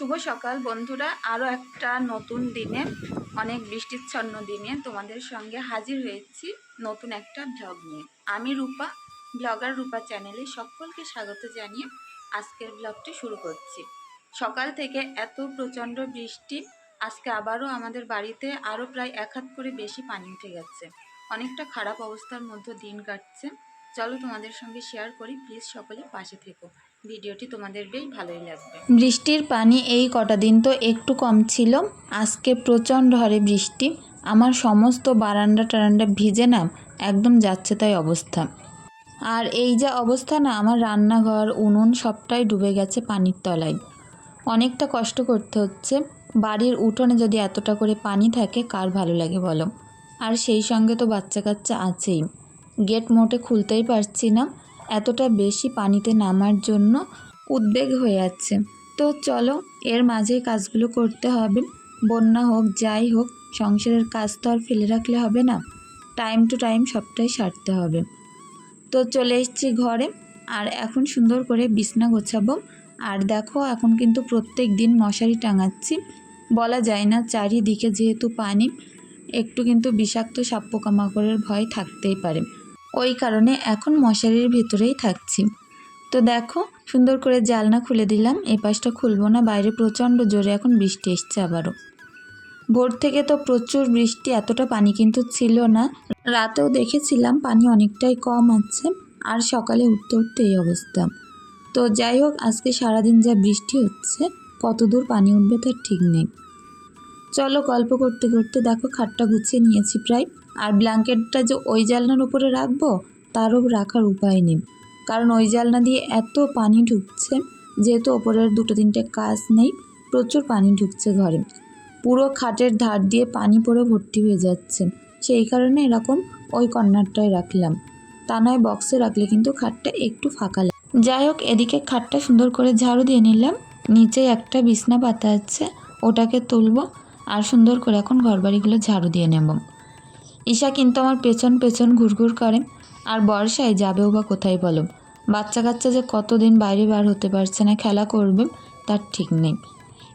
শুভ সকাল বন্ধুরা। আরও একটা নতুন দিনে, অনেক বৃষ্টিচ্ছন্ন দিনে তোমাদের সঙ্গে হাজির হয়েছি নতুন একটা ব্লগ নিয়ে। আমি রূপা ব্লগার রূপা চ্যানেলে সকলকে স্বাগত জানিয়ে আজকের ব্লগটি শুরু করছি। সকাল থেকে এত প্রচণ্ড বৃষ্টি, আজকে আবারও আমাদের বাড়িতে আরও প্রায় এক হাত করে বেশি পানি উঠে গেছে। অনেকটা খারাপ অবস্থার মধ্যে দিন কাটছে। চলো তোমাদের সঙ্গে শেয়ার করি প্লিজ সকলে পাশে থেকো। ভিডিওটি তোমাদের বেশ ভালোই লাগবে। বৃষ্টির পানি এই কটা দিন তো একটু কম ছিল। আজকে প্রচণ্ড হারে বৃষ্টি। আমার সমস্ত বারান্দা টারান্ডা ভিজে না, একদম যাচ্ছে তাই অবস্থা। আর এই যা অবস্থা না, আমার রান্নাঘর, উনুন সবটাই ডুবে গেছে পানির তলায়। অনেকটা কষ্ট করতে হচ্ছে। বাড়ির উঠোনে যদি এতটা করে পানি থাকে, কার ভালো লাগে বলো? আর সেই সঙ্গে তো বাচ্চা কাচ্চা আছেই। গেট মোটে খুলতেই পারছি না। এতটা বেশি পানিতে নামার জন্য উদ্বেগ হয়ে যাচ্ছে তো চলো, এর মাঝে কাজগুলো করতে হবে। বন্যা হোক, যাই হোক, সংসারের কাজ তো আর ফেলে রাখলে হবে না। টাইম টু টাইম সবটাই সারতে হবে। তো চলে এসেছি ঘরে। আর এখন সুন্দর করে বিছনা গোছাবো। আর দেখো, এখন কিন্তু প্রত্যেক দিন মশারি টাঙাচ্ছি। বলা যায় না, চারিদিকে যেহেতু পানি, একটু কিন্তু বিষাক্ত সাপ পোকামাকড়ের ভয় থাকতেই পারে। ওই কারণে এখন মশারির ভিতরেই থাকছি। তো দেখো, সুন্দর করে জালনা খুলে দিলাম। এই পাশটা খুলবো না, বাইরে প্রচণ্ড জোরে এখন বৃষ্টি এসছে আবারও। ভোর থেকে তো প্রচুর বৃষ্টি, এতটা পানি কিন্তু ছিল না। রাতেও দেখেছিলাম পানি অনেকটাই কম আছে, আর সকালে উঠতে উঠতে এই অবস্থা। তো যাই হোক, আজকে সারাদিন যা বৃষ্টি হচ্ছে কত দূর পানি উঠবে তার ঠিক নেই। চলো গল্প করতে করতে দেখো খাটটা গুছিয়ে নিয়েছি প্রায়। আর ব্ল্যাঙ্কেটটা যে ওই জালনার উপরে রাখব, তারও রাখার উপায় নেই। কারণ ওই জালনা দিয়ে এত পানি ঢুকছে, যেহেতু ওপরের দুটো তিনটে কাজ নেই, প্রচুর পানি ঢুকছে ঘরে। পুরো খাটের ধার দিয়ে পানি পড়ে ভর্তি হয়ে যাচ্ছে। সেই কারণে এরকম ওই কর্নারটায় রাখলাম। তা নয়, বক্সে রাখলে কিন্তু খাটটা একটু ফাঁকা লাগে। যাই হোক, এদিকে খাটটা সুন্দর করে ঝাড়ু দিয়ে নিলাম। নিচে একটা বিছনা পাতা আছে, ওটাকে তুলবো। আর সুন্দর করে এখন ঘরবাড়িগুলো ঝাড়ু দিয়ে নেব। ঈশা কিন্তু আমার পেছন পেছন ঘুরঘুর করে। আর বর্ষায় যাবেও বা কোথায় বলো? বাচ্চা কাচ্চা যে কতদিন বাইরে বার হতে পারছে না, খেলা করবে, তার ঠিক নেই।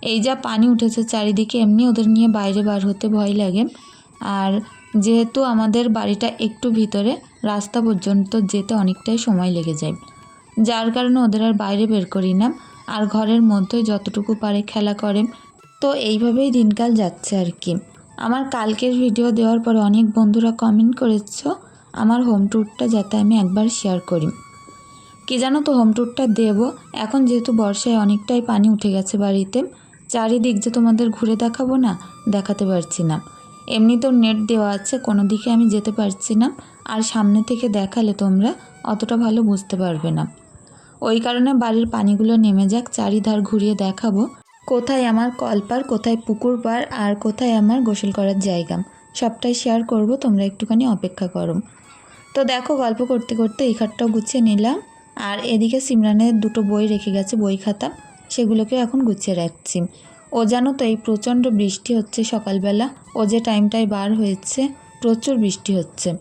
এই যা পানি উঠেছে চারিদিকে, এমনি ওদের নিয়ে বাইরে বার হতে ভয় লাগে। আর যেহেতু আমাদের বাড়িটা একটু ভিতরে, রাস্তা পর্যন্ত যেতে অনেকটাই সময় লেগে যায়। যার কারণে ওদের আর বাইরে বের করি না। আর ঘরের মধ্যে যতটুকু পারে খেলা করে তো এইভাবেই দিনকাল যাচ্ছে আর কি। আমার কালকের ভিডিও দেওয়ার পরে অনেক বন্ধুরা কমেন্ট করেছ, আমার হোম ট্যুরটা যাতে আমি একবার শেয়ার করি। কি জানো তো হোম ট্যুরটা দেব। এখন যেহেতু বর্ষায় অনেকটাই পানি উঠে গেছে বাড়িতে, চারিদিক যে তোমাদের ঘুরে দেখাবো না, দেখাতে পারছি না। এমনি তো নেট দেওয়া আছে, কোনো দিকে আমি যেতে পারছি না, আর সামনে থেকে দেখালে তোমরা অতটা ভালো বুঝতে পারবে না। ওই কারণে বাড়ির পানিগুলো নেমে যাক, চারিধার ঘুরিয়ে দেখাবো। কোথায় আমার কলপার, কোথায় পুকুর পার আর কোথায় আমার গোসল করার জায়গা। সবটাই শেয়ার করব, তোমরা একটুখানি অপেক্ষা করো। তো দেখো, গল্প করতে করতে এই খাটটাও গুছিয়ে নিলাম। আর এদিকে সিমরানের দুটো বই রেখে গেছে, বই খাতা। সেগুলোকে এখন গুছিয়ে রাখছি। ও জানো তো, এই প্রচণ্ড বৃষ্টি হচ্ছে সকালবেলা। ও যে টাইমটায় বার হয়েছে, প্রচুর বৃষ্টি হচ্ছে।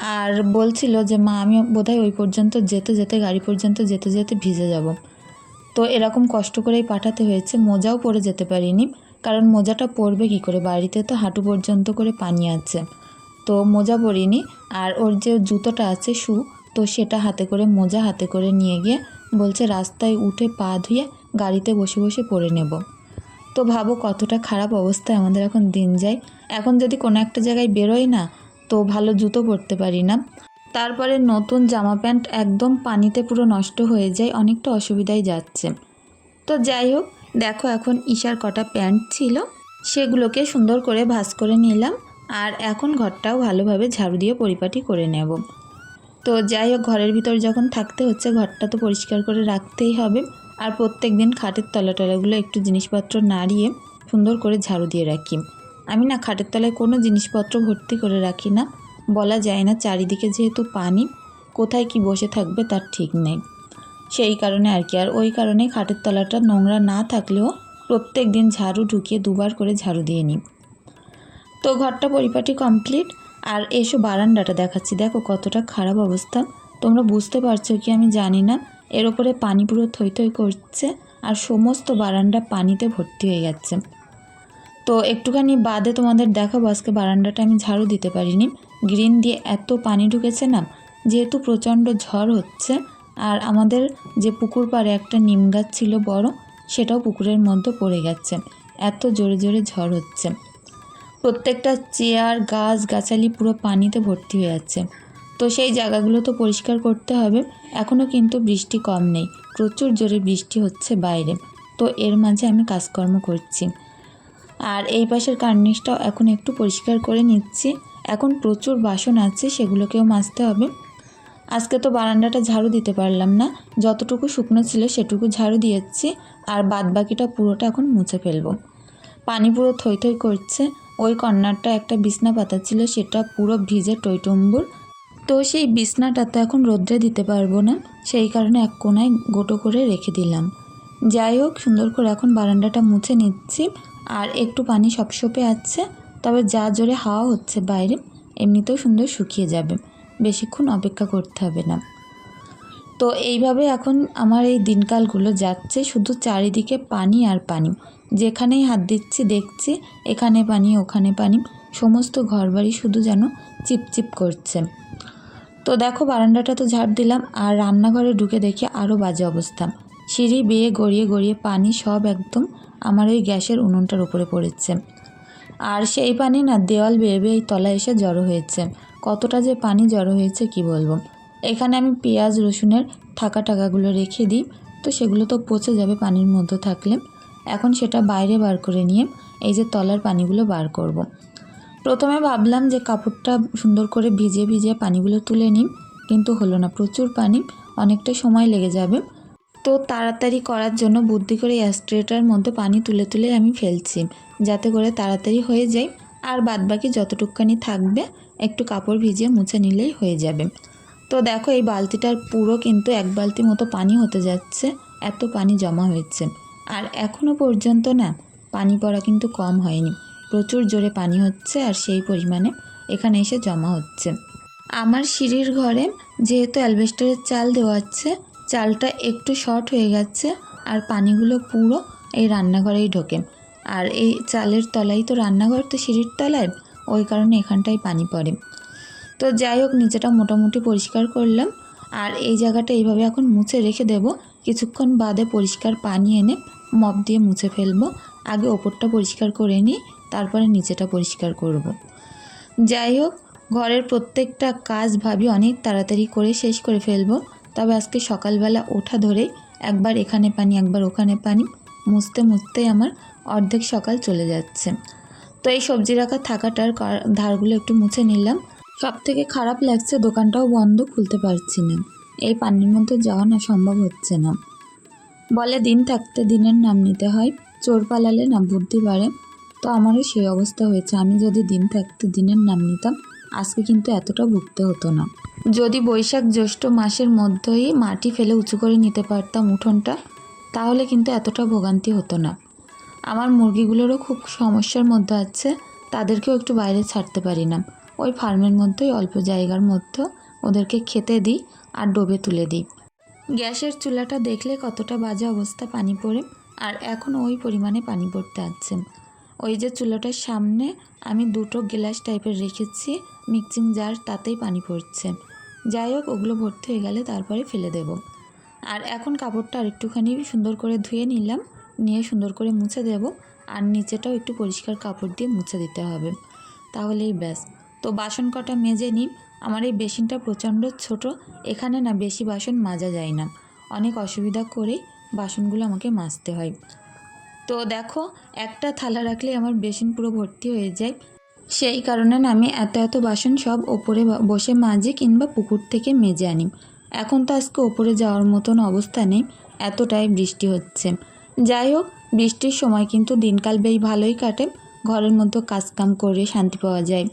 আর বলছিল যে, মা আমি বোধহয় ওই পর্যন্ত যেতে যেতে, গাড়ি পর্যন্ত যেতে যেতে ভিজে যাব। তো এরকম কষ্ট করেই পাঠাতে হয়েছে, মোজাও পরে যেতে পারিনি। কারণ মোজাটা পরবে কী করে? বাড়িতে তো হাঁটু পর্যন্ত করে পানি আছে। তো মোজা পরিনি, আর ওর যে জুতোটা আছে শু, তো সেটা হাতে করে, মোজা হাতে করে নিয়ে গিয়ে বলছে রাস্তায় উঠে পা ধুয়ে গাড়িতে বসে বসে পরে নেব। তো ভাবো কতটা খারাপ অবস্থায় আমাদের এখন দিন যায়। এখন যদি কোনো একটা জায়গায় বেরোই না, তো ভালো জুতো পরতে পারি না। তারপরে নতুন জামা প্যান্ট একদম পানিতে পুরো নষ্ট হয়ে যায়, অনেকটা অসুবিধায় যাচ্ছে। তো যাই হোক, দেখো এখন ঈশার কটা প্যান্ট ছিল, সেগুলোকে সুন্দর করে ভাঁজ করে নিলাম আর এখন ঘরটাও ভালোভাবে ঝাড়ু দিয়ে পরিপাটি করে নেব। তো যাই হোক, ঘরের ভিতর যখন থাকতে হচ্ছে, ঘরটা তো পরিষ্কার করে রাখতেই হবে আর প্রত্যেক দিন খাটের তলা টলাগুলো একটু জিনিসপত্র নাড়িয়ে সুন্দর করে ঝাড়ু দিয়ে রাখি। আমি না খাটের তলায় কোনো জিনিসপত্র ভর্তি করে রাখি না। বলা যায় না চারিদিকে যেহেতু পানি, কোথায় কি বসে থাকবে তার ঠিক নেই। সেই কারণে আর কি, আর ওই কারণে খাটের তলাটা নোংরা না থাকলেও প্রত্যেক দিন ঝাড়ু ঢুকিয়ে দুবার করে ঝাড়ু দিয়ে নিই। তো ঘরটা পরিপাটি কমপ্লিট আর এসো বারান্দাটা দেখাচ্ছি। দেখো কতটা খারাপ অবস্থা। তোমরা বুঝতে পারছ কি আমি জানি না। এর ওপরে পানি পুরো থই থই করছে, আর সমস্ত বারান্দা পানিতে ভর্তি হয়ে গেছে। তো একটুখানি বাদে তোমাদের দেখাবো, আজকে বারান্দাটা আমি ঝাড়ু দিতে পারিনি। গ্রিন দিয়ে এত পানি ঢুকেছে না, যেহেতু প্রচণ্ড ঝড় হচ্ছে, আর আমাদের যে পুকুর পাড়ে একটা নিম গাছ ছিল বড়, সেটাও পুকুরের মধ্যে পড়ে গেছে, এত জোরে জোরে ঝড় হচ্ছে। প্রত্যেকটা চেয়ার, গাছ, গাছালি পুরো পানিতে ভর্তি হয়ে যাচ্ছে তো সেই জায়গাগুলো তো পরিষ্কার করতে হবে এখনও কিন্তু বৃষ্টি কম নেই, প্রচুর জোরে বৃষ্টি হচ্ছে বাইরে। তো এর মাঝে আমি কাজকর্ম করছি। আর এই পাশের কার্নিশটাও এখন একটু পরিষ্কার করে নিচ্ছি। এখন প্রচুর বাসন আছে, সেগুলোকেও মাজতে হবে। আজকে তো বারান্দাটা ঝাড়ু দিতে পারলাম না। যতটুকু শুকনো ছিল সেটুকু ঝাড়ু দিয়েছি আর বাদ বাকিটা পুরোটা এখন মুছে ফেলব। পানি পুরো থই থই করছে। ওই কর্নারটা একটা বিছনা পাতা ছিল, সেটা পুরো ভিজে টইটুম্বুর। তো সেই বিছনাটা তো এখন রোদ্রে দিতে পারব না, সেই কারণে এক কোনায় গোটো করে রেখে দিলাম। যাই হোক, সুন্দর করে এখন বারান্দাটা মুছে নিচ্ছি। আর একটু পানি সপসপে আছে তবে যা জোরে হাওয়া হচ্ছে বাইরে, এমনিতেও সুন্দর শুকিয়ে যাবে। বেশিক্ষণ অপেক্ষা করতে হবে না। তো এইভাবে এখন আমার এই দিনকালগুলো যাচ্ছে শুধু চারিদিকে পানি আর পানি। যেখানেই হাত দিচ্ছি দেখছি, এখানে পানি, ওখানে পানি। সমস্ত ঘরবাড়ি শুধু যেন চিপচিপ করছে। তো দেখো বারান্দাটা তো ঝাড় দিলাম আর রান্নাঘরে ঢুকে দেখি আরও বাজে অবস্থা। সিঁড়ি বেয়ে গড়িয়ে গড়িয়ে পানি সব একদম আমার ওই গ্যাসের উনুনটার উপরে পড়েছে। আর সেই পানি না দেওয়াল বেয়ে বেয়ে তলায় এসে জড়ো হয়েছে। কতটা যে পানি জড়ো হয়েছে কি বলব? এখানে আমি পেঁয়াজ, রসুনের থাকা টাকাগুলো রেখে দিই, তো সেগুলো তো পচে যাবে পানির মধ্যে থাকলে। এখন সেটা বাইরে বার করে নিয়ে এই যে তলার পানিগুলো বার করব। প্রথমে ভাবলাম যে কাপড়টা সুন্দর করে ভিজিয়ে ভিজিয়ে পানিগুলো তুলে নিই, কিন্তু হলো না, প্রচুর পানি, অনেকটা সময় লেগে যাবে। তো তাড়াতাড়ি করার জন্য বুদ্ধি করে অ্যাস্ট্রেটার মধ্যে পানি তুলে তুলে আমি ফেলছি। যাতে করে তাড়াতাড়ি হয়ে যায়। আর বাদবাকি যতটুকখানি থাকবে, একটু কাপড় ভিজিয়ে মুছে নিলেই হয়ে যাবে। তো দেখো, এই বালতিটার পুরো কিন্তু এক বালতি মতো পানি হতে যাচ্ছে, এত পানি জমা হয়েছে। আর এখনও পর্যন্ত না, পানি পড়া কিন্তু কম হয়নি। প্রচুর জোরে পানি হচ্ছে আর সেই পরিমাণে এখানে এসে জমা হচ্ছে। আমার সিঁড়ির ঘরে যেহেতু অ্যালবেস্টারের চাল দেওয়া চালটা একটু শর্ট হয়ে গেছে আর পানিগুলো পুরো এই রান্নাঘরেই ঢোকে। আর এই চালের তলায় তো রান্নাঘর, তো সিঁড়ির তলায়। ওই কারণে এখানটায় পানি পড়ে। তো যাই হোক, নিচেটা মোটামুটি পরিষ্কার করলাম। আর এই জায়গাটা এইভাবে এখন মুছে রেখে দেব। কিছুক্ষণ বাদে পরিষ্কার পানি এনে মপ দিয়ে মুছে ফেলব। আগে ওপরটা পরিষ্কার করে নিই, তারপরে নিচেটা পরিষ্কার করব। যাই হোক, ঘরের প্রত্যেকটা কাজ ভাবি অনেক তাড়াতাড়ি করে শেষ করে ফেলব। তবে আজকে সকালবেলা ওঠা ধরেই একবার এখানে পানি, একবার ওখানে পানি। মুছতে, মুছতেই আমার অর্ধেক সকাল চলে যাচ্ছে। তো এই সবজি রাখা থাকাটার ধারগুলো একটু মুছে নিলাম। সব থেকে খারাপ লাগছে দোকানটাও বন্ধ, খুলতে পারছি না। এই পানির মধ্যে যাওয়া না সম্ভব হচ্ছে না। বলে দিন থাকতে দিনের নাম নিতে হয়, চোর পালালে না বুদ্ধি বাড়ে। তো আমারও সেই অবস্থা হয়েছে, আমি যদি দিন থাকতে দিনের নাম নিতাম, আজকে কিন্তু এতটা ভুগতে হতো না। যদি বৈশাখ জ্যৈষ্ঠ মাসের মধ্যেই মাটি ফেলে উঁচু করে নিতে পারতাম উঠোনটা, তাহলে কিন্তু এতটা ভোগান্তি হতো না। আমার মুরগিগুলোরও খুব সমস্যার মধ্যে আছে, তাদেরকেও একটু বাইরে ছাড়তে পারি না। ওই ফার্মের মধ্যেই, অল্প জায়গার মধ্যে ওদেরকে খেতে দিই আর ডোবে তুলে দিই। গ্যাসের চুলাটা দেখলে কতটা বাজে অবস্থা পানি পড়ে আর এখন ওই পরিমাণে পানি পড়তে আছে। ওই যে চুলাটার সামনে আমি দুটো গ্লাস টাইপের রেখেছি, মিক্সিং জার তাতেই পানি পড়ছে। যাই হোক, ওগুলো ভর্তি হয়ে গেলে তারপরে ফেলে দেব। আর এখন কাপড়টা আরেকটুখানি সুন্দর করে ধুয়ে নিলাম। নিয়ে সুন্দর করে মুছে দেব আর নিচেটাও একটু পরিষ্কার কাপড় দিয়ে মুছে দিতে হবে। তাহলেই ব্যাস। তো বাসন কটা মেজে নিই আমার এই বেসিনটা প্রচণ্ড ছোট। এখানে না বেশি বাসন মাজা যায় না। অনেক অসুবিধা করেই বাসনগুলো আমাকে মাজতে হয়। তো দেখো, একটা থালা রাখলে আমার বেসিন পুরো ভর্তি হয়ে যায়। সেই কারণে না আমি এত এত বাসন সব ওপরে বসে মাজি কিংবা পুকুর থেকে মেজে আনি। এখন তো আজকে ওপরে যাওয়ার মতন অবস্থা নেই। এতটাই বৃষ্টি হচ্ছে। যাই হোক বৃষ্টির সময় কিন্তু দিনকাল বেশ ভালোই কাটে। ঘরের মধ্যে কাজকাম করে শান্তি পাওয়া যায়।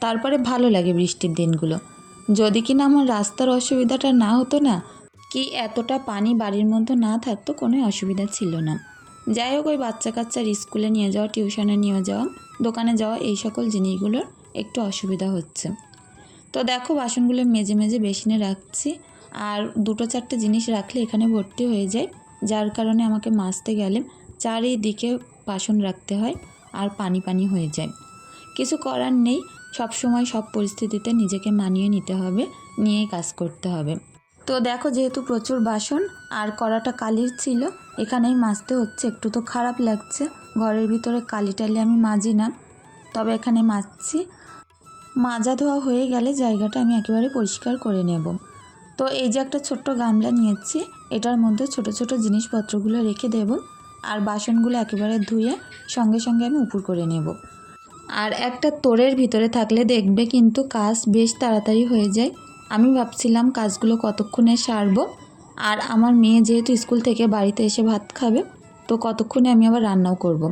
তারপরে ভালো লাগে বৃষ্টির দিনগুলো। যদি কিনা আমার রাস্তার অসুবিধাটা না হতো না, কি এতটা পানি বাড়ির মধ্যে না থাকতো কোনো অসুবিধা ছিল না। যাই হোক ওই বাচ্চা কাচ্চার স্কুলে নিয়ে যাওয়া, টিউশনে নিয়ে যাওয়া, দোকানে যাওয়া, এই সকল জিনিসগুলোর একটু অসুবিধা হচ্ছে। তো দেখো, বাসনগুলো মেজে মেজে বেসিনে রাখছি। আর দুটো চারটে জিনিস রাখলে এখানে ভর্তি হয়ে যায়। যার কারণে আমাকে মাজতে গেলে চারিদিকে বাসন রাখতে হয় আর পানি পানি হয়ে যায়। কিছু করার নেই সব সময় সব পরিস্থিতিতে নিজেকে মানিয়ে নিতে হবে, নিয়েই কাজ করতে হবে। তো দেখো যেহেতু প্রচুর বাসন, আর কড়াটা কালির ছিল, এখানেই মাজতে হচ্ছে। একটু তো খারাপ লাগছে, ঘরের ভিতরে কালি টালি আমি মাজি না। তবে এখানে মাজছি মাজা ধোয়া হয়ে গেলে জায়গাটা আমি একেবারে পরিষ্কার করে নেব। তো এই যে একটা ছোট্ট গামলা নিয়েছি এটার মধ্যে ছোট ছোট জিনিসপত্রগুলো রেখে দেব আর বাসনগুলো একেবারে ধুয়ে সঙ্গে সঙ্গে আমি উপর করে নেব। আর একটা তোরের ভিতরে থাকলে দেখবে কিন্তু কাজ বেশ তাড়াতাড়ি হয়ে যায়। আমি ভাবছিলাম কাজগুলো কতক্ষণে সারবো? আর আমার মেয়ে যেহেতু স্কুল থেকে বাড়িতে এসে ভাত খাবে, তো কতক্ষণে আমি আবার রান্নাও করব।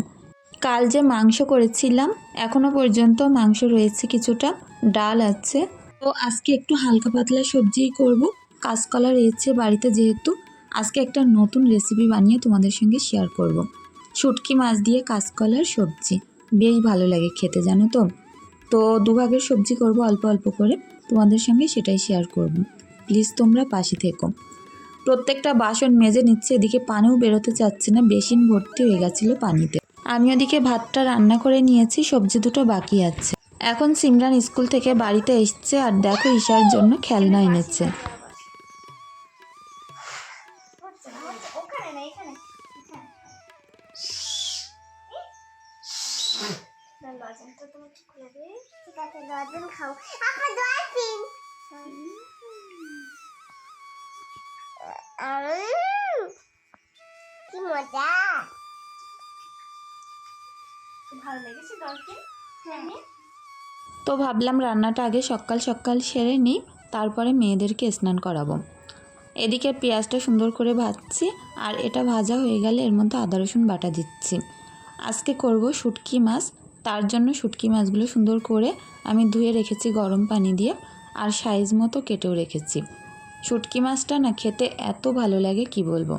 কাল যে মাংস করেছিলাম এখনও পর্যন্ত মাংস রয়েছে কিছুটা, ডাল আছে। তো আজকে একটু হালকা পাতলা সবজিই করব। কাঁচকলা রয়েছে বাড়িতে যেহেতু আজকে একটা নতুন রেসিপি বানিয়ে তোমাদের সঙ্গে শেয়ার করব। শুটকি মাছ দিয়ে কাঁচকলার সবজি। বেশ ভালো লাগে খেতে, জানো তো? তো দুভাগের সবজি করব অল্প অল্প করে। তোমাদের সঙ্গে সেটাই শেয়ার করব। প্লিজ তোমরা পাশে থেকো। প্রত্যেকটা বাসন মেজে নিচ্ছে, এদিকে পানিও বেরোতে চাচ্ছে না, বেসিন ভর্তি হয়ে গেছিল পানিতে। আমি ওদিকে ভাতটা রান্না করে নিয়েছি, সবজি দুটো বাকি আছে। এখন সিমরান স্কুল থেকে বাড়িতে এসছে, আর দেখো ঈশার জন্য খেলনা এনেছে। না তো ভাবলাম রান্নাটা আগে সকাল সকাল সেরে নিই তারপরে মেয়েদেরকে স্নান করাবো। এদিকে পেঁয়াজটা সুন্দর করে ভাজছি আর এটা ভাজা হয়ে গেলে এর মধ্যে আদা, রসুন বাটা দিচ্ছি। আজকে করব শুটকি মাছ। তার জন্য শুটকি মাছগুলো সুন্দর করে আমি ধুয়ে রেখেছি গরম পানি দিয়ে আর সাইজ মতো কেটেও রেখেছি। শুটকি মাছটা না খেতে এত ভালো লাগে, কি বলব?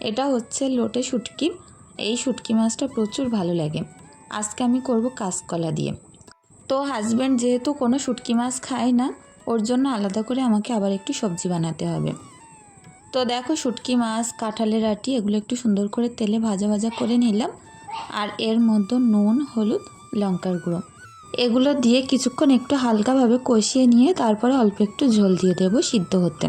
এটা হচ্ছে লোটে শুটকি। এই শুটকি মাছটা প্রচুর ভালো লাগে। আজকে আমি করব কাঁচকলা দিয়ে। তো হাজব্যান্ড যেহেতু কোনো শুটকি মাছ খায় না, ওর জন্য আলাদা করে আমাকে আবার একটু সবজি বানাতে হবে। তো দেখো শুটকি মাছ, কাঁঠালের আটি, এগুলো একটু সুন্দর করে তেলে ভাজা ভাজা করে নিলাম। আর এর মধ্যে নুন, হলুদ, লঙ্কার গুঁড়ো। এগুলো দিয়ে কিছুক্ষণ একটু হালকাভাবে কষিয়ে নিয়ে তারপরে অল্প একটু ঝোল দিয়ে দেবো সিদ্ধ হতে।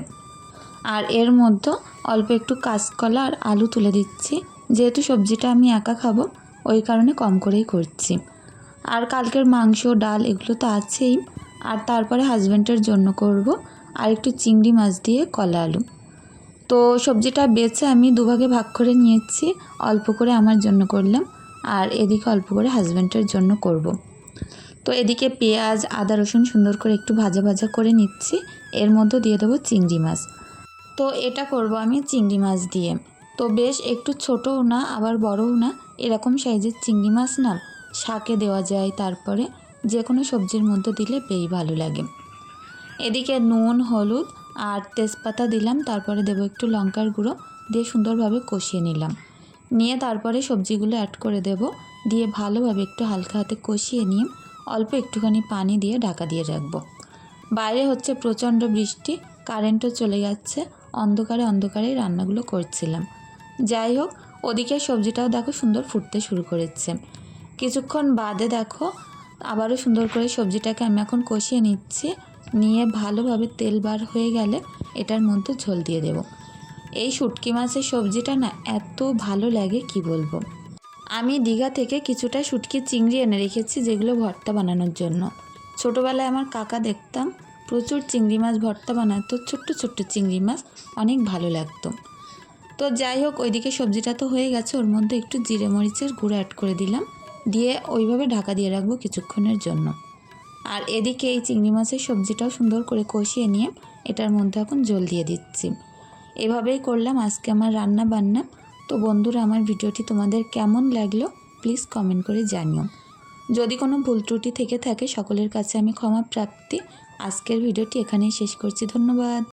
আর এর মধ্যে অল্প একটু কাঁচকলা আর আলু তুলে দিচ্ছি। যেহেতু সবজিটা আমি একা খাব, ওই কারণে কম করেই করছি। আর কালকের মাংস, ডাল এগুলো তো আছেই। আর তারপরে হাজব্যান্ডের জন্য করব। আর একটু চিংড়ি মাছ দিয়ে কলা আলু। তো সবজিটা বেছে আমি দুভাগে ভাগ করে নিয়েছি, অল্প করে আমার জন্য করলাম আর এদিকে অল্প করে হাজব্যান্ডের জন্য করব। তো এদিকে পেঁয়াজ, আদা, রসুন সুন্দর করে একটু ভাজা ভাজা করে নিচ্ছি, এর মধ্যে দিয়ে দেবো চিংড়ি মাছ। তো এটা করব আমি চিংড়ি মাছ দিয়ে। তো বেশ একটু ছোটও না, আবার বড়ও না, এরকম সাইজের চিংড়ি মাছ না, শাকে দেওয়া যায় তারপরে যে কোনো সবজির মধ্যে দিলে বেশ ভালো লাগে। এদিকে নুন, হলুদ আর তেজপাতা দিলাম, তারপরে দেবো একটু লঙ্কার গুঁড়ো, দিয়ে সুন্দরভাবে কষিয়ে নিলাম। নিয়ে তারপরে সবজিগুলো অ্যাড করে দেব, দিয়ে ভালোভাবে একটু হালকা হাতে কষিয়ে নিয়ে অল্প একটুখানি পানি দিয়ে ঢাকা দিয়ে রাখব। বাইরে হচ্ছে প্রচণ্ড বৃষ্টি কারেন্টও চলে যাচ্ছে, অন্ধকারে অন্ধকারে রান্নাগুলো করছিলাম। যাই হোক ওদিকে সবজিটাও দেখো সুন্দর ফুটতে শুরু করেছে। কিছুক্ষণ বাদে দেখো, আবারও সুন্দর করে সবজিটাকে আমি এখন কষিয়ে নিচ্ছি। নিয়ে ভালোভাবে তেল বার হয়ে গেলে এটার মধ্যে ঝোল দিয়ে দেব। এই শুটকি মাছের সবজিটা না এত ভালো লাগে, কি বলব? আমি দীঘা থেকে কিছুটা শুটকি চিংড়ি এনে রেখেছি যেগুলো ভর্তা বানানোর জন্য। ছোটোবেলায় আমার কাকা দেখতাম, প্রচুর চিংড়ি মাছ ভর্তা বানাতো, ছোট্ট ছোট্ট চিংড়ি মাছ, অনেক ভালো লাগতো। তো যাই হোক, ওইদিকে সবজিটা তো হয়ে গেছে, ওর মধ্যে একটু জিরে মরিচের গুঁড়ো অ্যাড করে দিলাম, দিয়ে ওইভাবে ঢাকা দিয়ে রাখব কিছুক্ষণের জন্য। আর এদিকে এই চিংড়ি মাছের সবজিটাও সুন্দর করে কষিয়ে নিয়ে এটার মধ্যে এখন জল দিয়ে দিচ্ছি। এভাবেই করলাম আজকে আমার রান্না বান্না। তো বন্ধুরা, আমার ভিডিওটি তোমাদের কেমন লাগল প্লিজ কমেন্ট করে জানিও। যদি কোনো ভুল ত্রুটি থেকে থাকে, সকলের কাছে আমি ক্ষমা প্রাপ্তি। আজকের ভিডিওটি এখানেই শেষ করছি। ধন্যবাদ।